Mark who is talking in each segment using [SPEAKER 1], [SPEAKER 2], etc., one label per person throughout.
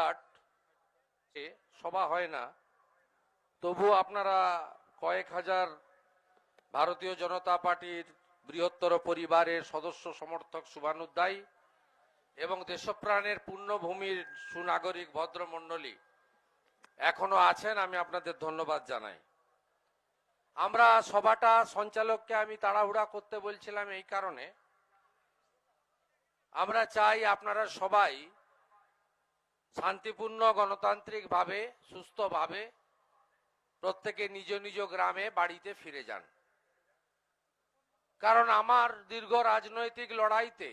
[SPEAKER 1] ঘাট সভা হয় না। তবু আপনারা কয়েক হাজার ভারতীয় জনতা পার্টির বৃহত্তর পরিবারের সদস্য সমর্থক শুভানুদ্দায়ী এবং দেশপ্রাণের পূর্ণভূমির সুনাগরিক ভদ্রমণ্ডলী এখনও আছেন, আমি আপনাদের ধন্যবাদ জানাই। আমরা সভাটা সঞ্চালককে আমি তাড়াহুড়া করতে বলছিলাম এই কারণে। আমরা চাই আপনারা সবাই শান্তিপূর্ণ গণতান্ত্রিকভাবে, সুস্থভাবে প্রত্যেকে নিজ নিজ গ্রামে বাড়িতে ফিরে যান। কারণ আমার দীর্ঘ রাজনৈতিক লড়াইতে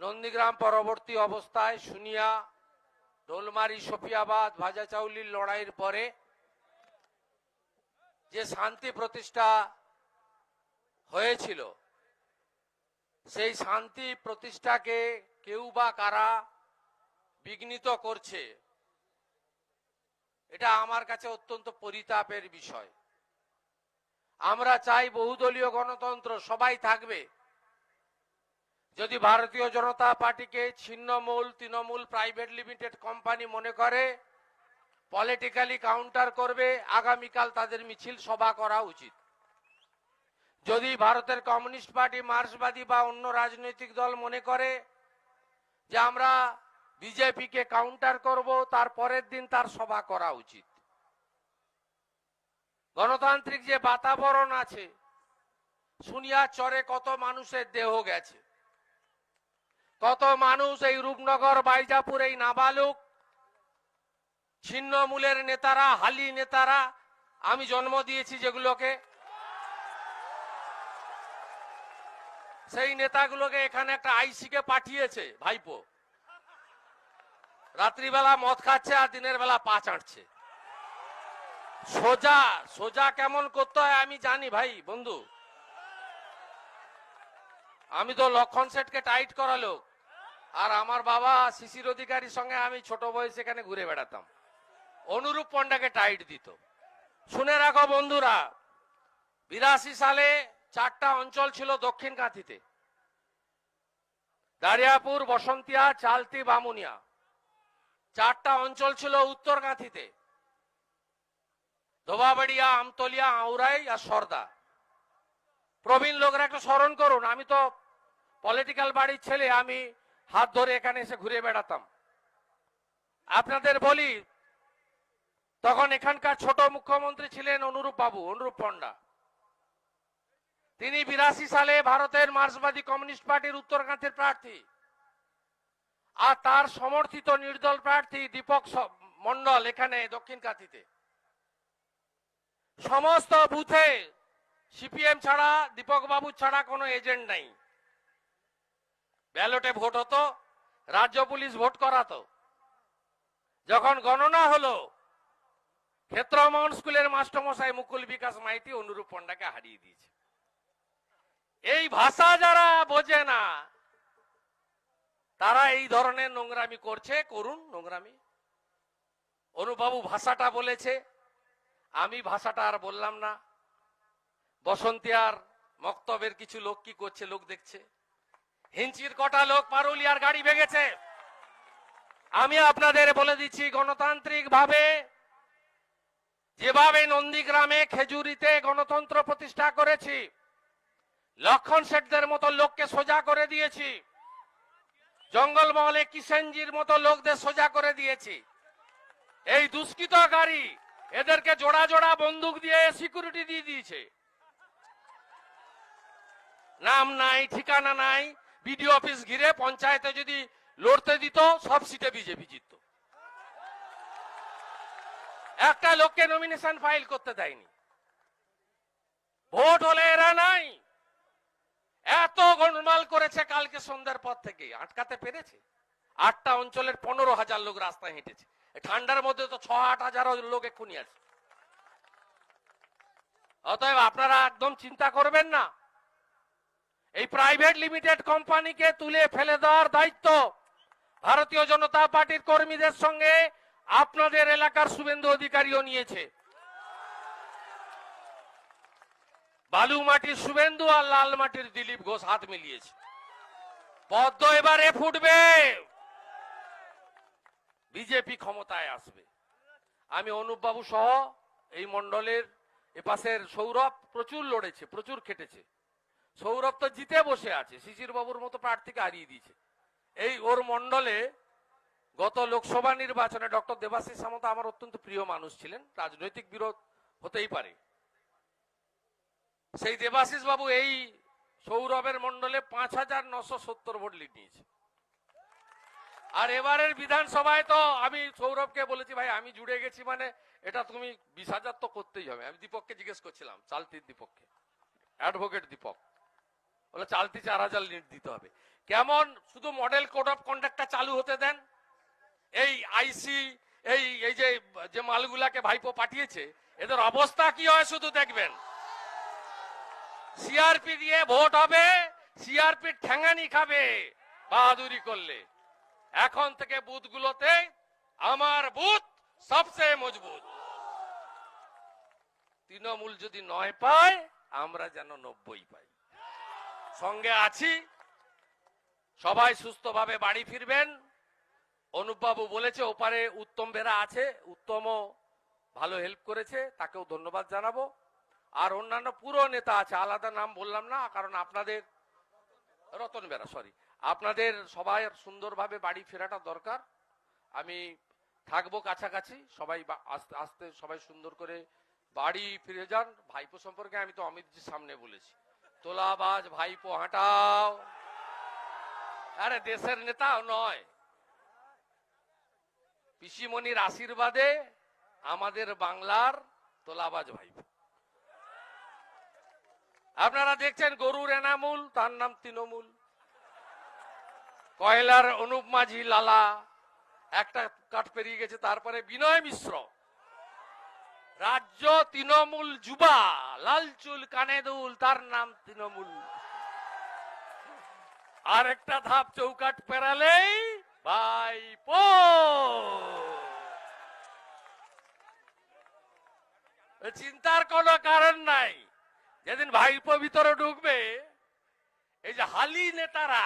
[SPEAKER 1] নন্দীগ্রাম পরবর্তী অবস্থায় শুনিয়া, ঢোলমারি, সফিয়াবাদ, ভাজাচাউলির লড়াইয়ের পরে যে শান্তি প্রতিষ্ঠা হয়েছিল, সেই শান্তি প্রতিষ্ঠাকে কেউ বা কারা বিঘ্নিত করছে। এটা আমার কাছে অত্যন্ত পরিতাপের বিষয়। আমরা চাই বহুদলীয় গণতন্ত্র সবাই থাকবে। যদি ভারতীয় জনতা পার্টিকে ছিন্নমূল, তৃণমূল প্রাইভেট লিমিটেড কোম্পানি মনে করে পলিটিক্যালি কাউন্টার করবে, আগামীকাল তাদের মিছিল সভা করা উচিত। যদি ভারতের কমিউনিস্ট পার্টি মার্ক্সবাদী বা অন্য রাজনৈতিক দল মনে করে যে আমরা বিজেপিকে কাউন্টার করব, তার পরের দিন তার সভা করা উচিত। গণতান্ত্রিক যে বাতাবরণ আছে, শুনিয়া চরে কত মানুষের দেহ গেছে। কত মানুষ এই রূপনগর, বাইজাপুর, এই নাবালুক, ছিন্নমূলের নেতারা, হালি নেতারা, আমি জন্ম দিয়েছি যেগুলোকে। সেই নেতাগুলোকে এখানে একটা আইসিকে পাঠিয়েছে ভাইপো। রাত্রিবেলা মদ খাচ্ছে আর দিনের বেলা পা চাটছে সোজা সোজা কেমন করতে হয় আমি জানি ভাই, বন্ধু। আমি তো লক্ষণ সেটকে টাইট করা লোক আর আমার বাবা শিশির অধিকারীর সঙ্গে আমি ছোট বয়সে এখানে ঘুরে বেড়াতাম। অনুরূপ পণ্ডাকে টাইট দিত। শুনে রাখো বন্ধুরা, বিরাশি সালে চারটা অঞ্চল ছিল দক্ষিণ কাঁথিতে। দারিয়াপুর, বসন্তিয়া, চালতি, বামুনিয়া। চারটা অঞ্চল ছিল উত্তর কাঁথিতে ধোবাবাড়িয়া, আমতলিয়া আউরাই আর সর্দা। প্রবীণ লোকরা একটু স্মরণ করুন, আমি তো পলিটিক্যাল বাড়ির ছেলে, আমি হাত ধরে এখানে এসে ঘুরে বেড়াতাম। আপনাদের বলি, তখন এখানকার ছোট মুখ্যমন্ত্রী ছিলেন অনুরূপ বাবু, অনুরূপ পণ্ডা। তিনি বিরাশি সালে ভারতের মার্ক্সবাদী কমিউনিস্ট পার্টির উত্তরকান্তের প্রার্থী। আর তার সমর্থিত নির্দল প্রার্থী দীপক মণ্ডল এখানে দক্ষিণ কাঁথিতে। সমস্ত বুথে সিপিএম ছাড়া, দীপক বাবু ছাড়া কোনো এজেন্ট নাই। ব্যালটে ভোট হতো, রাজ্য পুলিশ ভোট করাতো। যখন গণনা হলো, ক্ষেত্রমোহন স্কুলের মাস্টারমশাই মুকুল বিকাশ মাইতি, অনুরূপ পণ্ডাকে হারিয়ে দিয়েছে। এই ভাষা যারা বোঝে না তারা এই ধরনের নোংরামি করছে, করুন নোংরামি। অনুবাবু ভাষাটা বলেছে, আমি ভাষাটা আর বললাম না। বসন্তী আর মক্তবের কিছু লোক কি করছে, লোক দেখছে। হিঞ্চির কটা লোক পারুলিয়ার গাড়ি ভেঙেছে। আমি আপনাদের বলে দিচ্ছি গণতান্ত্রিক ভাবে যেভাবে নন্দীগ্রামে খেজুরিতে গণতন্ত্র প্রতিষ্ঠা করেছি, লক্ষণ শেঠদের মতো লোককে সোজা করে দিয়েছি। জঙ্গলমহলে কিষেনজির মতো লোকদের সোজা করে দিয়েছি। এই দুষ্কৃতকারী এদেরকে জোড়া জোড়া বন্দুক দিয়ে সিকিউরিটি দিয়ে দিয়েছে। নাম নাই, ঠিকানা নাই, বিডিও অফিস ঘিরে পঞ্চায়েতে যদি লড়তে দিত, সব সিটে বিজেপি জিতত। একটা লোককে নমিনেশন ফাইল করতে দেয়নি। ভোট হলে এরা নাই। এত করেছে কালকে সন্ধ্যার পর থেকে আটকাতে পেরেছে? আটটা অঞ্চলের পনেরো হাজার লোক রাস্তায় হেঁটেছে। ঠান্ডার মধ্যে তো ছ আট হাজার লোক এক্ষুনি আছে। অতএব আপনারা একদম চিন্তা করবেন না। এই প্রাইভেট লিমিটেড কোম্পানিকে তুলে ফেলে দেওয়ার দায়িত্ব ভারতীয় জনতা পার্টির কর্মীদের সঙ্গে আপনাদের এলাকার শুভেন্দু অধিকারীও নিয়েছে। বালু মাটির শুভেন্দু আর লাল মাটির দিলীপ ঘোষ হাত মিলিয়েছে। পদ্ম এবারে ফুটবে। বিজেপি ক্ষমতায় আসবে। আমি অনুপ বাবু সহ এই মন্ডলের এপাশের সৌরভ প্রচুর লড়েছে, প্রচুর খেটেছে। সৌরভ তো জিতে বসে আছে শিশির বাবুর মতো প্রার্থীকে হারিয়ে দিয়েছে। এই ওর মন্ডলে গত লোকসভা নির্বাচনে ডক্টর দেবাশিস সামন্ত আমার অত্যন্ত প্রিয় মানুষ ছিলেন, রাজনৈতিক বিরোধ হতেই পারে। সেই দেবাশিস বাবু এই সৌরভের মন্ডলে পাঁচ হাজার নশো সত্তর ভোট লিড নিয়েছে। আর এবারের বিধানসভায় তো আমি সৌরভকে বলেছি, ভাই, আমি জুড়ে গেছি মানে এটা তুমি বিশ হাজার তো করতেই হবে। আমি দীপককে জিজ্ঞেস করছিলাম, চালতির দীপককে, অ্যাডভোকেট দীপক। বলে, চালতি চার হাজার লিড দিতে হবে। কেমন? শুধু মডেল কোড অফ কন্ডাক্টটা চালু হতে দেন? এই আইসি, এই এই যে যে মালগুলাকে ভাইপো পাঠিয়েছে, এদের অবস্থা কি হয় শুধু দেখবেন। সিআরপি দিয়ে ভোট হবে সিআরপি ঠ্যাঙ্গানি খাবে, বাহাদুরি করলে। এখন থেকে বুথগুলোতে আমার বুথ সবচেয়ে মজবুত। তৃণমূল যদি নয় পায়, আমরা যেন নব্বই পাই। সঙ্গে আছি। সবাই সুস্থভাবে বাড়ি ফিরবেন। অনুপবাবু বলেছে, ওপারে উত্তম বেরা আছে, উত্তমও ভালো হেল্প করেছে, তাকেও ধন্যবাদ জানাব। আর অন্যান্য পুরো নেতা আছে, আলাদা নাম বললাম না, কারণ আপনাদের রতন বেরা সরি আপনাদের সবাই সুন্দরভাবে বাড়ি ফেরাটা দরকার। আমি থাকব কাছাকাছি, সবাই আস্তে আস্তে সবাই সুন্দর করে বাড়ি ফিরে যান। ভাইপো সম্পর্কে আমি তো অমিতজির সামনে বলেছি। তোলাবাজ ভাইপো, হাঁটাও। আরে দেশের নেতাও নয়। পিসিমণির আশীর্বাদে আমাদের বাংলার তোলাবাজ ভাইপো। আপনারা দেখছেন গরুর এনামুল, তার নাম তৃণমূল। কয়লার অনুপ মাঝি, লালা, একটা কাঠ পেরিয়ে গেছে, তারপরে বিনয় মিশ্র। রাজ্য তৃণমূল যুবা লালচুল কানে দুল, তার নাম তৃণমূল। আর একটা ধাপ চৌকাট পেরালেই ভাইপো চিন্তার কোনো কারণ নাই। যেদিন ভাইপো ভিতরে ঢুকবে, এই যে হালি নেতারা,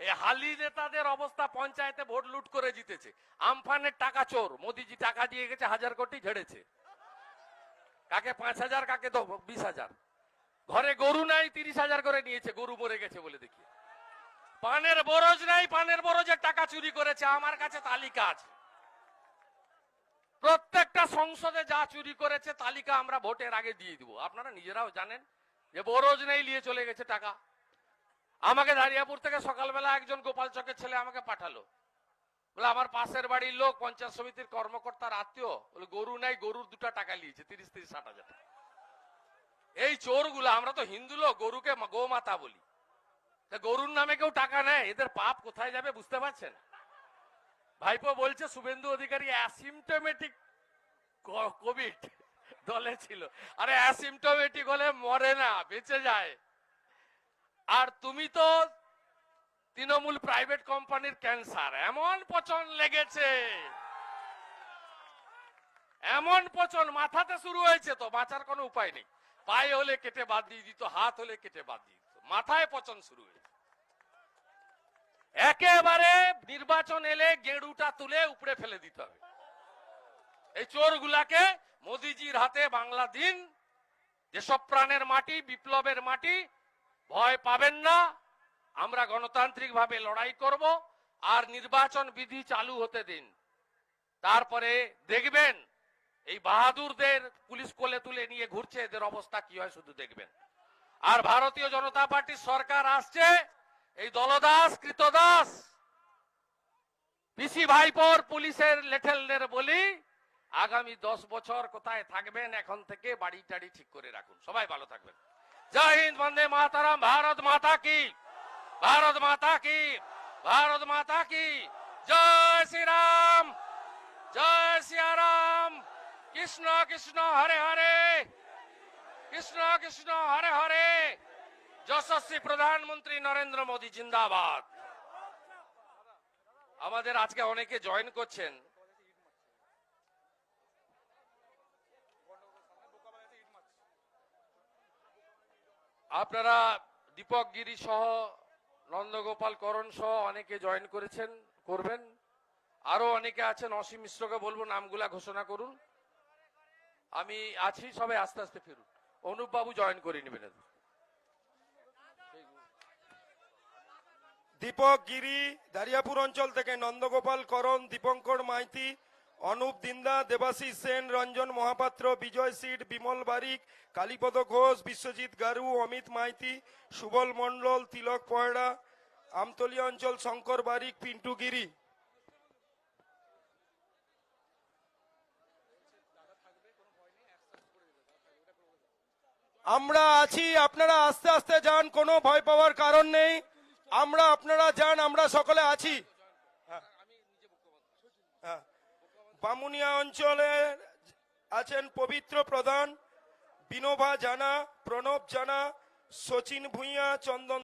[SPEAKER 1] এই হালি নেতাদের অবস্থা পঞ্চায়েতে ভোট লুট করে জিতেছে। আমফানের টাকা চোর, মোদিজি টাকা দিয়ে গেছে, হাজার কোটি ঝেড়েছে। কাকে পাঁচ হাজার, কাকে বিশ হাজার। ঘরে গরু নাই, তিরিশ হাজার করে নিয়েছে, গরু মরে গেছে বলে দেখি পানের বরজ নাই, পানের বরজের টাকা চুরি করেছে, আমার কাছে তালিকা আছে প্রত্যেকটা সংসদে যা চুরি করেছে তালিকা আমরা ভোটের আগে দিয়ে দিব। আপনারা নিজেরাও জানেন যে বরজ নেই নিয়ে চলে গেছে টাকা। আমাকে দাঁড়িয়াপুর থেকে সকালবেলা একজন গোপাল চকের ছেলে আমাকে পাঠালো। বলে, আমার পাশের বাড়ির লোক, পঞ্চায়েত সমিতির কর্মকর্তার আত্মীয়। বলে, গরু নাই, গরুর দুটা টাকা নিয়েছে, তিরিশ তিরিশ, ষাট হাজার টাকা। এই চোরগুলো, আমরা তো হিন্দু লোক, গরুকে গোমাতা বলি। গরুর নামে কেউ টাকা নেয়? এদের পাপ কোথায় যাবে বুঝতে পারছেন? ভাইপো বলছে, শুভেন্দু অধিকারী অ্যাসিমটোমেটিক কোভিড দলে ছিল। আরে অ্যাসিমটোমেটিক হলে মরে না, বেঁচে যায়। আর তুমি তো তৃণমূল প্রাইভেট কোম্পানির ক্যান্সার এমন পচন লেগেছে। এমন পচন, মাথাতে শুরু হয়েছে তো, বাঁচার কোনো উপায় নেই। পায়ে হলে কেটে বাদ দিয়ে দিত, হাত হলে কেটে বাদ দিয়ে দিত, মাথায় পচন শুরু হয়েছে। একেবারে নির্বাচন এলে গেড়ুটা তুলে উপড়ে ফেলে দিতে হবে। এই চোরগুলাকে মোদিজির হাতে বাংলা দিন। যেসব প্রাণের মাটি, বিপ্লবের মাটি, ভয় পাবেন না। আমরা গণতান্ত্রিক ভাবে লড়াই করব আর নির্বাচন বিধি চালু হতে দিন। তারপরে দেখবেন এই বাহাদুরদের পুলিশ কোলে তুলে নিয়ে ঘুরছে, এদের অবস্থা কি হয় শুধু দেখবেন। আর ভারতীয় জনতা পার্টির সরকার আসছে এই দলদাস, কৃতদাস। পিসি ভাইপোর পুলিশের লেঠেলদের বলি, আগামী দশ বছর কোথায় থাকবেন এখন থেকে বাড়ি টাড়ি ঠিক করে রাখুন। সবাই ভালো থাকবেন। জয় হিন্দ, বন্দে মাতারাম, ভারত মাতা কি। ভারত মাতা কি, ভারত মাতা কি। জয় শ্রীরাম, জয় সিয়ারাম। কৃষ্ণ কৃষ্ণ, হরে হরে। কৃষ্ণ কৃষ্ণ, হরে হরে। যশস্বী প্রধানমন্ত্রী নরেন্দ্র মোদী, জিন্দাবাদ। আমাদের আজকে অনেকে জয়েন করছেন। আপনারা দীপক গিরি সহ, নন্দগোপাল করণ সহ অনেকে জয়েন করেছেন, করবেন। আরও অনেকে আছেন, অসীম মিশ্রকে বলব, নামগুলা ঘোষণা করুন। আমি আছি, সবাই আস্তে আস্তে ফিরুন অনুপ বাবু জয়েন করে নেবেন
[SPEAKER 2] দীপক গিরি, দারিয়াপুর অঞ্চল থেকে নন্দগোপাল করণ, দীপঙ্কর মাইতি, অনুপ দিন্দা, দেবাশিস সেন, রঞ্জন মহাপাত্র, বিজয় সিট বিমল বারিক, কালীপদ ঘোষ, বিশ্বজিৎ গারু, অমিত মাইতি, সুবল মণ্ডল, তিলক পয়ড়া আমতলী অঞ্চল, শঙ্কর বারিক, পিন্টু গিরি। আমরা আছি, আপনারা আস্তে আস্তে যান, কোনো ভয় পাওয়ার কারণ নেই। আমরা আপনারা যান, আমরা সকলে আছি হ্যাঁ। বামুনিয়া অঞ্চলে আছেন পবিত্র প্রধান বিনোভা জানা, প্রণব জানা, সচিন ভূঁইয়া, চন্দন